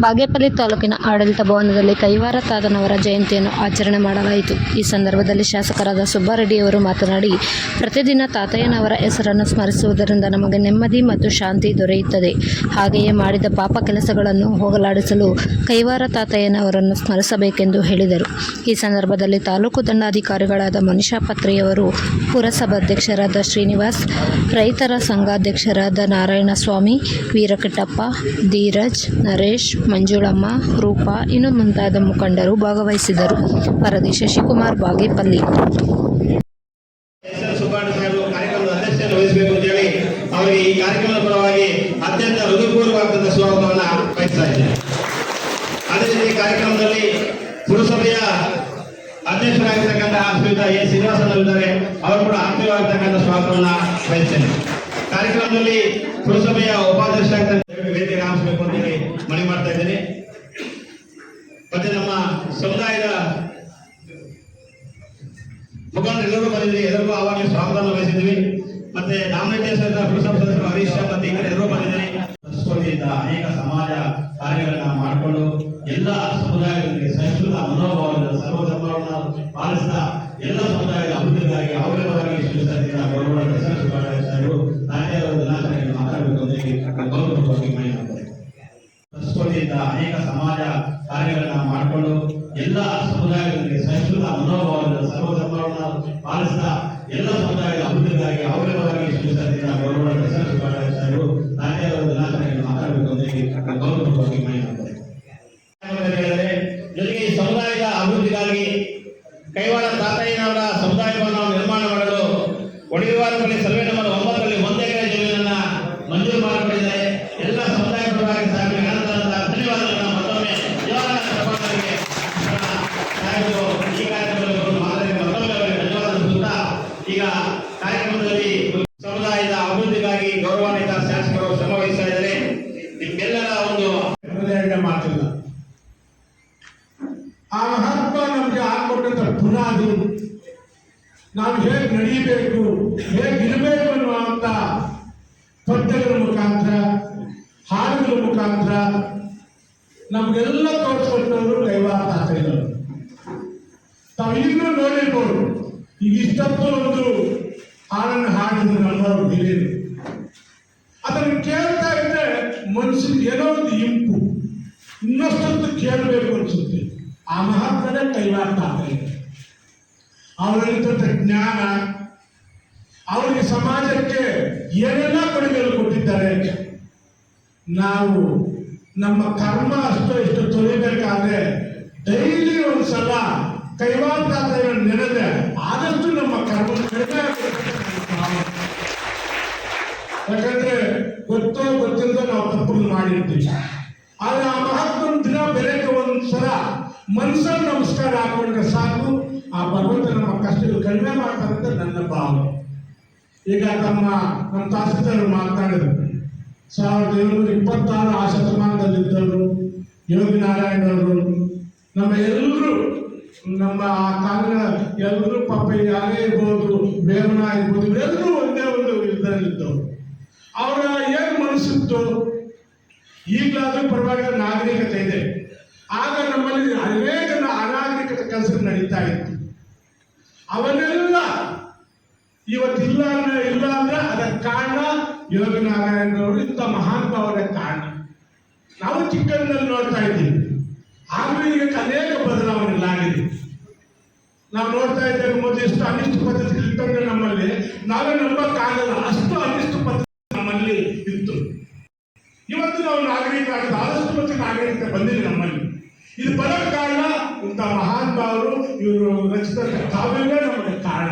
ಬಾಗೇಪಲ್ಲಿ ತಾಲೂಕಿನ ಆಡಳಿತ ಭವನದಲ್ಲಿ ಕೈವಾರ ತಾತನವರ ಜಯಂತಿಯನ್ನು ಆಚರಣೆ ಮಾಡಲಾಯಿತು. ಈ ಸಂದರ್ಭದಲ್ಲಿ ಶಾಸಕರಾದ ಸುಬ್ಬಾರೆಡ್ಡಿಯವರು ಮಾತನಾಡಿ, ಪ್ರತಿದಿನ ತಾತಯ್ಯನವರ ಹೆಸರನ್ನು ಸ್ಮರಿಸುವುದರಿಂದ ನಮಗೆ ನೆಮ್ಮದಿ ಮತ್ತು ಶಾಂತಿ ದೊರೆಯುತ್ತದೆ. ಹಾಗೆಯೇ ಮಾಡಿದ ಪಾಪ ಕೆಲಸಗಳನ್ನು ಹೋಗಲಾಡಿಸಲು ಕೈವಾರ ತಾತಯ್ಯನವರನ್ನು ಸ್ಮರಿಸಬೇಕೆಂದು ಹೇಳಿದರು. ಈ ಸಂದರ್ಭದಲ್ಲಿ ತಾಲೂಕು ದಂಡಾಧಿಕಾರಿಗಳಾದ ಮನಿಷಾ ಪತ್ರಿಯವರು ಪುರಸಭಾಧ್ಯಕ್ಷರಾದ ಶ್ರೀನಿವಾಸ್, ರೈತರ ಸಂಘಾಧ್ಯಕ್ಷರಾದ ನಾರಾಯಣಸ್ವಾಮಿ, ವೀರಕಟ್ಟಪ್ಪ, ಧೀರಜ್ ನರೇಶ್, ಮಂಜುಳಮ್ಮ, ರೂಪಾ ಇನ್ನು ಮುಂತಾದ ಮುಖಂಡರು ಭಾಗವಹಿಸಿದರು ವರದಿ ಶಶಿಕುಮಾರ್ ಬಾಗೇಪಲ್ಲಿ. ಅವರಿಗೆ ಕಾರ್ಯಕ್ರಮದಲ್ಲಿ ಪುರಸಭೆಯ ಅಧ್ಯಕ್ಷರಾಗಿರ್ತಕ್ಕಂತಹ ಎ. ಅವರು ಕೂಡ ಆತ್ಮೀಯವಾಗಿರ್ತಕ್ಕಂಥ ಸ್ವಾಗತವನ್ನ ಬಯಸ್ತೇನೆ ಕಾರ್ಯಕ್ರಮದಲ್ಲಿ ಪುರಸಭೆಯ ವೇದಿಕೆ ಆರಿಸಬೇಕು ಅಂತ ಹೇಳಿ ಮನವಿ ಮಾಡ್ತಾ ಇದ್ದೇನೆ. ಮತ್ತೆ ನಮ್ಮ ಸಮುದಾಯದ ಮುಖಂಡರು ಎಲ್ಲರೂ ಬಂದಿದ್ವಿ ಎಲ್ಲರಿಗೂ ಆವಾಗಲೇ ಸ್ವಾಗತವನ್ನು ಬಯಸಿದ್ವಿ ಮತ್ತೆ ನಾಮಿನೇಟೇಷನ್ ಪುರಸಭಾ ಸದಸ್ಯರು ಹರೀಶ್ ಮತ್ತೆ ಕಡೆ ಎಲ್ಲರೂ ಬಂದಿದ್ದಾರೆ. ಅನೇಕ ಸಮಾಜ ಕಾರ್ಯಗಳನ್ನ ಮಾಡಿಕೊಂಡು ಎಲ್ಲ ಸಮುದಾಯಗಳಿಗೆ ಸಹಿಷ್ಣುತ ಮನೋಭಾವದ ಸರ್ವಧರ್ಮವನ್ನು ಪಾಲಿಸ್ತಾ ಎಲ್ಲ ಸಮುದಾಯದ ಅಭಿವೃದ್ಧಿಗಾಗಿ ಅವರೇ ಪರವಾಗಿ ಗೌರವ ಸಾಹೇಬರು ನಾನೇ ಅವರ ದಿನಾಚರಣೆಯನ್ನು ಮಾತಾಡಬೇಕು ಅಂತ ಹೇಳಿ ಗೌರವಪೂರ್ವಕವಾಗಿ ಮನವಿ ಅನೇಕ ಸಮಾಜ ಕಾರ್ಯಗಳನ್ನ ಮಾಡಿಕೊಂಡು ಎಲ್ಲ ಸಮುದಾಯಗಳಿಗೆ ಸಹಿಷ್ಣುತ ಮನೋಭಾವದಿಂದ ಸರ್ವಧರ್ಮವನ್ನು ಪಾಲಿಸ್ತಾ ಎಲ್ಲ ಸಮುದಾಯದ ಅಭಿವೃದ್ಧಿಗಾಗಿ ಅವರೇ ಪರವಾಗಿ ಶ್ರೀಸಂತಿನ ಗೌರವ ನಾನೇ ಅವರ ದಿನಾಚರಣೆಯನ್ನು ಮಾತಾಡಬೇಕು ಅಂತ ಹೇಳಿ ಗೌರವಪೂರ್ವಕವಾಗಿ ಮನವಿ ಮಾಡ್ತಾರೆ ಜೊತೆಗೆ ಸಮುದಾಯದ ಅಭಿವೃದ್ಧಿಗಾಗಿ ಕೈವಾರ ತಾತಯ್ಯನವರ ಸಮುದಾಯವನ್ನು ನಿರ್ಮಾಣ ಮಾಡಲು ಒಡೆಯುವ ಸರ್ವೆ ಆ ಮಹತ್ವ ನಮಗೆ ಹಾಕೊಟ್ಟಂತ ಬುನಾದಿ ನಾವು ಹೇಗೆ ನಡೀಬೇಕು ಹೇಗಿರಬೇಕು ಅನ್ನುವಂತ ಪದ್ಯಗಳ ಮುಖಾಂತರ, ಹಾಡುಗಳ ಮುಖಾಂತರ ನಮಗೆಲ್ಲ ತೋರಿಸ್ಕೊಟ್ಟವರು ಕೈವಾರ ತಾತಯ್ಯನವರು ತಾವು ಇನ್ನೂ ನೋಡಿರ್ಬೋದು, ಈಗ ಇಷ್ಟೊತ್ತು ಒಂದು ಹಾಡನ್ನು ಹಾಡಿದ್ರು ನಮ್ಮವರು ಹಿರಿಯರು. ಅದನ್ನು ಕೇಳ್ತಾ ಇದ್ರೆ ಮನಸ್ಸಿಗೆ ಏನೋ ಒಂದು ಇಂಪು ಇನ್ನಷ್ಟೊಂದು ಕೇಳಬೇಕು ಅನ್ಸುತ್ತೆ. ಆ ಮಹತ್ವದ ಕೈವಾರ್ತ ಇದೆ ಅವರಲ್ಲಿದ್ದಂಥ ಜ್ಞಾನ, ಅವರಿಗೆ ಸಮಾಜಕ್ಕೆ ಏನೆಲ್ಲ ಕೊಡುಗೆಗಳು ಕೊಟ್ಟಿದ್ದಾರೆ. ನಾವು ನಮ್ಮ ಕರ್ಮ ಅಷ್ಟು ಇಷ್ಟು ತೊಳಿಬೇಕಾದ್ರೆ ಡೈಲಿ ಒಂದ್ಸಲ ಕೈವಾರ್ತಾದ್ರೆ ನೆನೆದ್ರೆ ಆದಷ್ಟು ನಮ್ಮ ಕರ್ಮ ಕಡಿಮೆ ಯಾಕಂದ್ರೆ ಗೊತ್ತೋ ಗೊತ್ತಿಲ್ಲದೋ ನಾವು ತಪ್ಪುಗಳು ಮಾಡಿರ್ತೀವಿ. ಆದ್ರೆ ಆ ಮಹಾತ್ಮನ ದಿನ ಬೆಳಗ್ಗೆ ಒಂದ್ಸಲ ಮನ್ಸಲ್ಲಿ ನಮಸ್ಕಾರ ಹಾಕೊಂಡ್ರೆ ಸಾಕು, ಆ ಭಗವಂತ ನಮ್ಮ ಕಷ್ಟಗಳು ಕಡಿಮೆ ಮಾಡ್ತಾರಂತ ನನ್ನ ಭಾವ ಈಗ ತಮ್ಮ, ನಮ್ಮ ತಹಸೀಲ್ದಾರ್ ಮಾತನಾಡಿದ್ರು ಸಾವಿರದ ಏಳುನೂರ ಇಪ್ಪತ್ತಾರು ಆ ಶತಮಾನದಲ್ಲಿದ್ದವರು, ಯೋಗಿ ನಾರಾಯಣವರು ನಮ್ಮ ಎಲ್ಲರೂ, ನಮ್ಮ ಆ ಕಾಲಿನ ಎಲ್ಲರೂ ಪಾಪ ಯಾರೇ ಇರ್ಬೋದು, ಬೇವನ ಇರ್ಬೋದು ಎಲ್ಲರೂ ಒಂದೇ ಒಂದು ಇದರಲ್ಲಿದ್ದವರು ಅವರ ಏನು ಮನಸ್ಸಿತ್ತು? ಈಗಲಾದ್ರೂ ಪರವಾಗಿಲ್ಲ, ನಾಗರಿಕತೆ ಇದೆ. ಆಗ ನಮ್ಮಲ್ಲಿ ಅನೇಕ ಅನಾಗರಿಕ ಕೆಲಸ ನಡೀತಾ ಇತ್ತು. ಅವನ್ನೆಲ್ಲ ಇವತ್ತಿಲ್ಲ ಅಂದ್ರೆ ಇಲ್ಲ ಅಂದ್ರೆ ಅದಕ್ಕೆ ಕಾರಣ ಯೋಗ ನಾರಾಯಣರವರು ಇಂಥ ಮಹಾನ್ ಭಾವನೆ ಕಾರಣ. ನಾವು ಚಿಕ್ಕಂದಲ್ಲಿ ನೋಡ್ತಾ ಇದ್ದೀವಿ. ಆದ್ರೂ ಈಗ ಅನೇಕ ಆಗಿದೆ. ನಾವು ನೋಡ್ತಾ ಇದ್ದೇವೆ ಮೊದಲು ಎಷ್ಟು ಅನಿಷ್ಟ ಪದ್ಧತಿ ಇತ್ತಂದ್ರೆ ನಮ್ಮಲ್ಲಿ. ನಾವೇ ನಂಬಕ್ಕಾಗಲ್ಲ. ಅಷ್ಟು ಅನಿಷ್ಟ ಪದ್ಧತಿ ನಮ್ಮಲ್ಲಿ ಇತ್ತು. ಇವತ್ತು ನಾವು ನಾಗರಿಕರಾಗಿದ್ದು ಆದಷ್ಟು ಮತ್ತೆ ನಾಗರಿಕತೆ ಬಂದಿದೆ ನಮ್ಮಲ್ಲಿ. ಇದು ಬರೋಕ್ಕೆ ಕಾರಣ ಇಂಥ ಮಹಾನ್ ಭಾವರು ಇವರು ರಚಿತ ಕಾವ್ಯವೇ ನಮಗೆ ಕಾರಣ.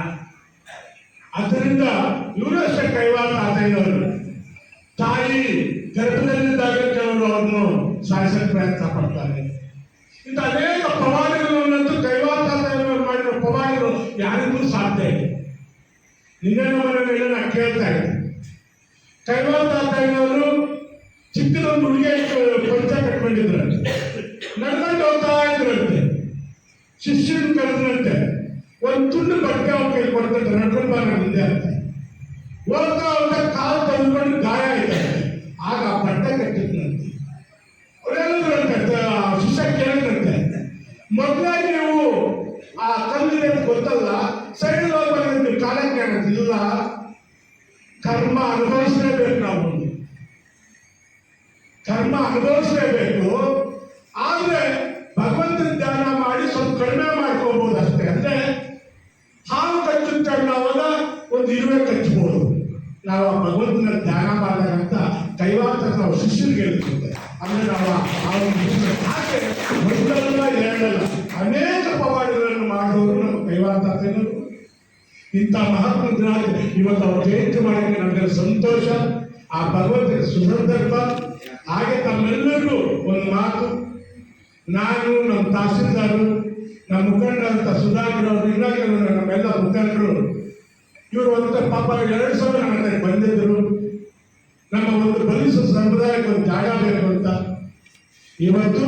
ಆದ್ದರಿಂದ ಇವರು ಅಷ್ಟೇ ಕೈವಾರ ಆತಯ್ಯನವರು ತಾಯಿ ಗರ್ಭದಲ್ಲಿದ್ದಾಗ ಕೆಲವರು ಅವ್ರನ್ನು ಸಾಯಿಸಕ್ಕೆ ಪ್ರಯತ್ನ ಪಡ್ತಾರೆ. ಇಂಥ ಅನೇಕ ಪವಾಡಗಳನ್ನಂತೂ ಕೈವಾರ ಆತಯ್ಯನವರು ಮಾಡಿರೋ ಪವಾಡಗಳು ಯಾರಿಗೂ ಸಾಧ್ಯ ಇಲ್ಲ. ನಿನ್ನೆ ಮೇಲೆ ನಾ ಕೇಳ್ತಾ ಇದ್ದೆ. ಕೈವಾರ ತಾತಯ್ಯನವರು ಚಿಕ್ಕದೊಂದು ಹುಡುಗಿ ಪಂಚ ಕಟ್ಕೊಂಡಿದ್ರಂತೆ ನಡ್ಕೊಂಡು ಹೋಗ್ತಾ ಇದ್ರಂತೆ ಶಿಷ್ಯನ ಕರೆದ್ರಂತೆ ಒಂದು ತುಂಡು ಬಟ್ಟೆ ಅವ್ರ ಕೈ ಕೊಡ್ತಾರೆ. ನಡ್ಕೊಂಡು ಬಾರ ಹಿಂದೆ ಅಂತ. ಹೋಗ್ತಾ ಹೋಗ್ತಾ ಕಾಲು ತಂದ್ಕೊಂಡು ಗಾಯ ಆಯ್ತಂತೆ. ಆಗ ಆ ಬಟ್ಟೆ ಕಟ್ಟಿದ್ನಂತೆ. ಶಿಷ್ಯ ಕೇಳಿದ್ರಂತೆ. ಮೊದಲಾಗಿ ನೀವು ಆ ಕಲ್ಲಿದೆ ಅಂತ ಗೊತ್ತಲ್ಲ? ಸೈಡ್ ನಿಮ್ಗೆ ನೀವು ಕಾಲಕ್ಕೆ ಇಲ್ಲ. ಕರ್ಮ ಅನುಭವಿಸಲೇಬೇಕು ನಾವು. ಕರ್ಮ ಅನುಭವಿಸಲೇಬೇಕು ಆದ್ರೆ ಭಗವಂತನ ಧ್ಯಾನ ಮಾಡಿ ಸ್ವಲ್ಪ ಕಡಿಮೆ ಮಾಡ್ಕೋಬಹುದು ಅಷ್ಟೇ ಅಂದ್ರೆ ಹಾವು ಕಚ್ಚುತ್ತೆ ಅನ್ನೋವಾಗ ಒಂದು ಇರುವೆ ಕಚ್ಚಬಹುದು ನಾವು ಭಗವಂತನ ಧ್ಯಾನ ಮಾಡಿದಾಗಂತ ಕೈವಾತ ನಾವು ಶಿಷ್ಯರಿಗೆ ಅಂದ್ರೆ ನಾವು ಹಾಗೆ ಒಂದಲ್ಲ ಎರಡಲ್ಲ ಅನೇಕ ಪವಾಡಗಳನ್ನು ಮಾಡುವವರು ನಮ್ಮ ಕೈವಾತಾತನು ಇಂಥ ಮಹಾತ್ಮ ಇವತ್ತು ಅವ್ರ ಜಯಂತಿ ಮಾಡಿದ್ರೆ ನಮಗೆ ಸಂತೋಷ. ಆ ಭಗವಂತನ ಸುಸಂದರ್ಭ. ಹಾಗೆ ತಮ್ಮೆಲ್ಲರಿಗೂ ಒಂದು ಮಾತು. ನಾನು, ನಮ್ಮ ತಹಸೀಲ್ದಾರು, ನಮ್ಮ ಮುಖಂಡರಂತ ಸುಧಾಕರ್ ಅವರು ಇನ್ನಾಗಿ ನಮ್ಮೆಲ್ಲ ಮುಖಂಡರು ಇವರು ಅಂತ ಪಾಪ ಎರಡು ಸಾವಿರ ಬಂದಿದ್ರು. ಬಂದಿದ್ದರು ನಮ್ಮ ಒಂದು ಬಲಿಸ ಸಂಪ್ರದಾಯಕ್ಕೆ ಒಂದು ಜಾಗ ಬೇಕು ಅಂತ. ಇವತ್ತು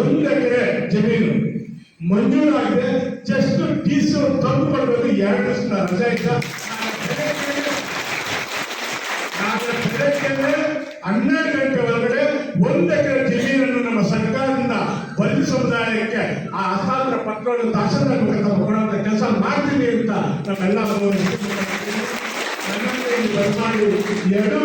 ಒಂದು ಎಕರೆ ಜಮೀನು ಮಂಜೂರಾಗಿದೆ. ಜಸ್ಟ್ ಟಿ ಸಿ ತಂದು ಕೊಡಬೇಕು. ಎರಡು ಸಲ ರಜೆ ಇಲ್ಲ ಹನ್ನೆರಡು ಗಂಟೆ ಒಳಗಡೆ ಒಂದು ಎಕರೆ ಆ ಪತ್ರವನ್ನು ತಹಸೀಲ್ದಾರ್ ಮುಖಾಂತರ ಕೊಡುವಂತ ಕೆಲಸ ಮಾಡ್ತೀವಿ ಅಂತ ನಮ್ಮೆಲ್ಲ ಎರಡು